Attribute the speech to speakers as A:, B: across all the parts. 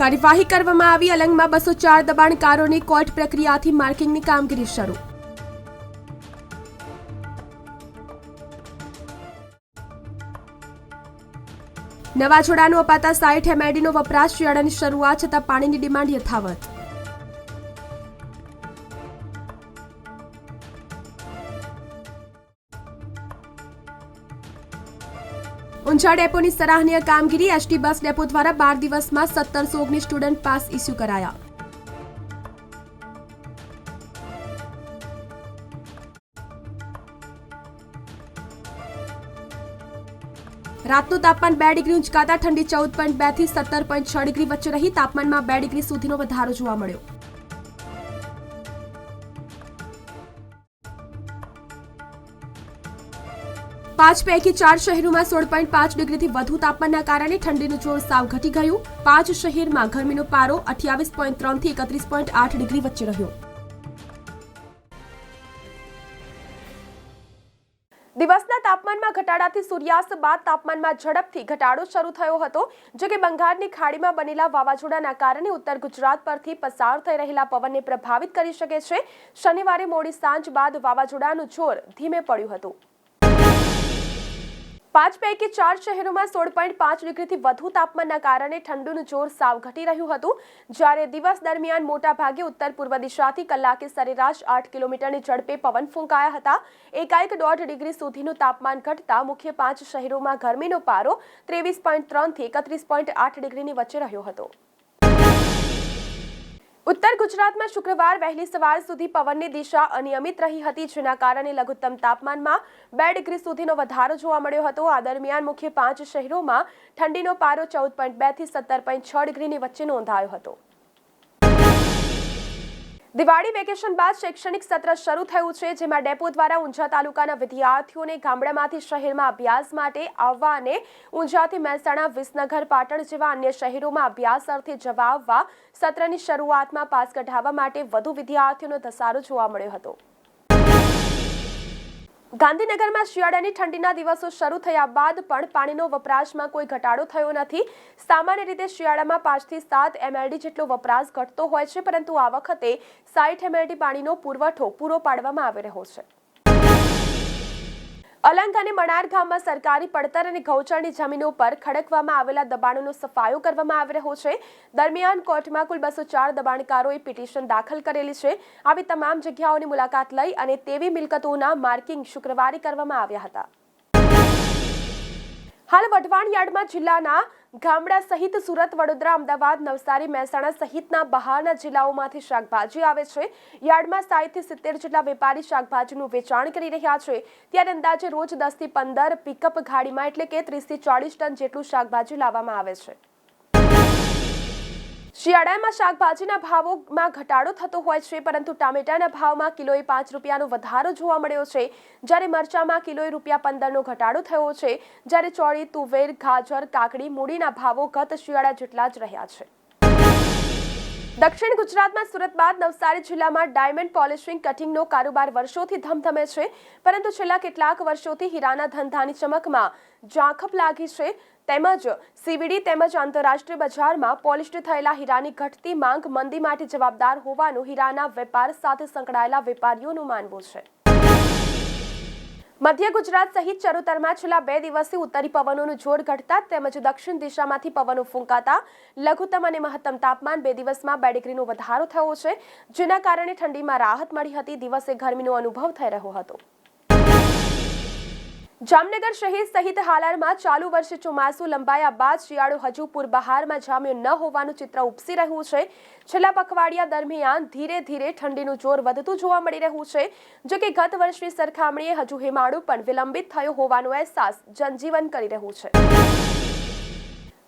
A: કાર્યવાહી કરવામાં આવી, અલંગમાં બસો ચાર દબાણકારોની કોર્ટ પ્રક્રિયાથી માર્કિંગની કામગીરી શરૂ. નવા જોડાનું અપાતા સાઈઠ એમઆઈડીનો વપરાશ શિયાળાની શરૂઆત, છતાં પાણીની ડિમાન્ડ યથાવત. ઊંઝા ડેપોની સરાહનીય કામગીરી એસટી બસ ડેપો દ્વારા બાર દિવસમાં સત્તરસો ઓગણીસ સ્ટુડન્ટ પાસ ઇસ્યુ કરાયા. રાતનું તાપમાન બે ડિગ્રી ઉંચકાતા ઠંડી ચૌદ પોઈન્ટ બેથી સત્તર પોઈન્ટ છ ડિગ્રી વચ્ચે રહી. તાપમાનમાં બે ડિગ્રી સુધીનો વધારો જોવા મળ્યો. પાંચ પૈકી ચાર શહેરોમાં સોળ પોઈન્ટ પાંચ ડિગ્રીથી વધુ તાપમાનના કારણે ઠંડીનું જોર સાવ ઘટી ગયું. પાંચ શહેરમાં ગરમીનો પારો અઠ્યાવીસ પોઈન્ટ ત્રણથી એકત્રીસ પોઈન્ટ આઠ ડિગ્રી વચ્ચે રહ્યો. દિવસના તાપમાનમાં ઘટાડાથી સૂર્યાસ્ત બાદ તાપમાનમાં ઝડપથી ઘટાડો શરૂ થયો હતો, જો કે બંગાળની ખાડીમાં બનેલા વાવાઝોડાના કારણે ઉત્તર ગુજરાત પરથી પસાર થઈ રહેલા પવનને પ્રભાવિત કરી શકે છે. શનિવારે મોડી સાંજ બાદ વાવાઝોડાનું જોર ધીમે પડ્યું હતું. પાંચ પૈકી ચાર શહેરોમાં સોળ પોઈન્ટ પાંચ ડિગ્રીથી વધુ તાપમાનના કારણે ઠંડુનું જોર સાવ ઘટી રહ્યું હતું. જ્યારે દિવસ દરમિયાન મોટાભાગે ઉત્તર પૂર્વ દિશાથી કલાકે સરેરાશ આઠ કિલોમીટરની ઝડપે પવન ફૂંકાયા હતા. એકાએક દોઢ ડિગ્રી સુધીનું તાપમાન ઘટતા મુખ્ય પાંચ શહેરોમાં ગરમીનો પારો ત્રેવીસ પોઈન્ટ ત્રણથી એકત્રીસ પોઈન્ટ આઠ ડિગ્રીની વચ્ચે રહ્યો હતો. ઉત્તર ગુજરાતમાં શુક્રવાર વહેલી સવાર સુધી પવનની દિશા અનિયમિત રહી હતી, જેના કારણે લઘુત્તમ તાપમાનમાં બે ડિગ્રી સુધીનો વધારો જોવા મળ્યો હતો. આ દરમિયાન મુખ્ય પાંચ શહેરોમાં ઠંડીનો પારો ચૌદ પોઈન્ટ બેથી સત્તર પોઈન્ટ છ ડિગ્રીની વચ્ચે નોંધાયો હતો. દિવાળી વેકેશન બાદ શૈક્ષણિક સત્ર શરૂ થયું છે, જેમાં ડેપો દ્વારા ઊંઝા તાલુકાના વિદ્યાર્થીઓને ગામડામાંથી શહેરમાં અભ્યાસ માટે આવવા અને ઊંઝાથી મહેસાણા, વિસનગર, પાટણ જેવા અન્ય શહેરોમાં અભ્યાસ અર્થે જવા આવવા સત્રની શરૂઆતમાં પાસ કઢાવવા માટે વધુ વિદ્યાર્થીઓનો ધસારો જોવા મળ્યો હતો. ગાંધીનગરમાં શિયાળાની ઠંડીના દિવસો શરૂ થયા બાદ પણ પાણીનો વપરાશમાં કોઈ ઘટાડો થયો નથી. સામાન્ય રીતે શિયાળામાં પાંચથી સાત એમએલડી જેટલો વપરાશ ઘટતો હોય છે, પરંતુ આ વખતે સાઠ એમએલડી પાણીનો પુરવઠો પૂરો પાડવામાં આવી રહ્યો છે. અલંગ અને મણાર ગામમાં સરકારી પડતર અને ગૌચરની જમીનો પર ખડકવામાં આવેલા દબાણોનો સફાયો કરવામાં આવી રહ્યો છે. દરમિયાન કોર્ટમાં કુલ બસો ચાર દબાણકારોએ પિટિશન દાખલ કરેલી છે. આવી તમામ જગ્યાઓની મુલાકાત લઈ અને તેવી મિલકતોના માર્કિંગ શુક્રવારે કરવામાં આવ્યા હતા. હાલ વઢવાણ યાર્ડમાં જિલ્લાના ગામડા સહિત સુરત, વડોદરા, અમદાવાદ, નવસારી, મહેસાણા સહિતના બહારના જિલ્લાઓમાંથી શાકભાજી આવે છે. યાર્ડમાં સાહીઠથી સિત્તેર જેટલા વેપારી શાકભાજીનું વેચાણ કરી રહ્યા છે. ત્યારે અંદાજે રોજ દસથી પંદર પિકઅપ ગાડીમાં એટલે કે ત્રીસથી ચાળીસ ટન જેટલું શાકભાજી લાવવામાં આવે છે. શિયાળામાં શાકભાજીના ભાવોમાં ઘટાડો થતો હોય છે, પરંતુ ટામેટાના ભાવમાં કિલોએ પાંચ રૂપિયાનો વધારો જોવા મળ્યો છે. જ્યારે મરચામાં કિલોએ રૂપિયા પંદરનો ઘટાડો થયો છે, જ્યારે ચોળી, તુવેર, ગાજર, કાકડી મૂડીના ભાવો ગત શિયાળા જેટલા જ રહ્યા છે. દક્ષિણ ગુજરાતમાં સુરત બાદ નવસારી જિલ્લામાં ડાયમંડ પોલિશિંગ કટિંગનો કારોબાર વર્ષોથી ધમધમે છે, પરંતુ છેલ્લા કેટલાક વર્ષોથી હીરાના ધંધાની ચમકમાં ઝાંખપ લાગી છે. તેમજ સીવીડી તેમજ આંતરરાષ્ટ્રીય બજારમાં પોલિશ્ડ થયેલા હીરાની ઘટતી માંગ મંદી માટે જવાબદાર હોવાનું હીરાના વેપાર સાથે સંકળાયેલા વેપારીઓનું માનવું છે. મધ્ય ગુજરાત સહિત ચરોતરમાં છેલ્લા બે દિવસથી ઉત્તરી પવનોનું જોર ઘટતા તેમજ દક્ષિણ દિશામાંથી પવનો ફૂંકાતા લઘુત્તમ અને મહત્તમ તાપમાન બે દિવસમાં બે ડિગ્રીનો વધારો થયો છે, જેના કારણે ઠંડીમાં રાહત મળી હતી. દિવસે ગરમીનો અનુભવ થઈ રહ્યો હતો. જામનગર શહેર સહિત હાલારમાં ચાલુ વર્ષે ચોમાસું લંબાયા બાદ શિયાળો હજુ પૂરબહારમાં જામ્યો ન હોવાનું ચિત્ર ઉપસી રહ્યું છે. છેલ્લા પખવાડિયા દરમિયાન ધીરે ધીરે ઠંડીનું જોર વધતું જોવા મળી રહ્યું છે, જો કે ગત વર્ષની સરખામણીએ હજુ હિમાળું પણ વિલંબિત થયો હોવાનો અહેસાસ જનજીવન કરી રહ્યું છે.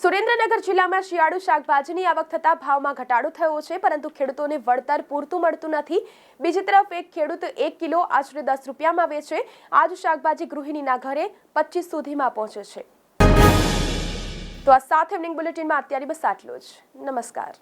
A: સુરેન્દ્રનગર જિલ્લામાં શિયાળુ શાકભાજીની આવક થતાં ભાવમાં ઘટાડો થયો છે, પરંતુ ખેડૂતોને વળતર પૂરતું મળતું નથી. બીજી તરફ, એક ખેડૂત એક કિલો આશરે દસ રૂપિયામાં વેચે. આ જ શાકભાજી ગૃહિણીના ઘરે પચીસ સુધીમાં પહોંચે છે. તો આ સાથે ઇવનિંગ બુલેટિનમાં અત્યારે બસ આટલું જ. નમસ્કાર.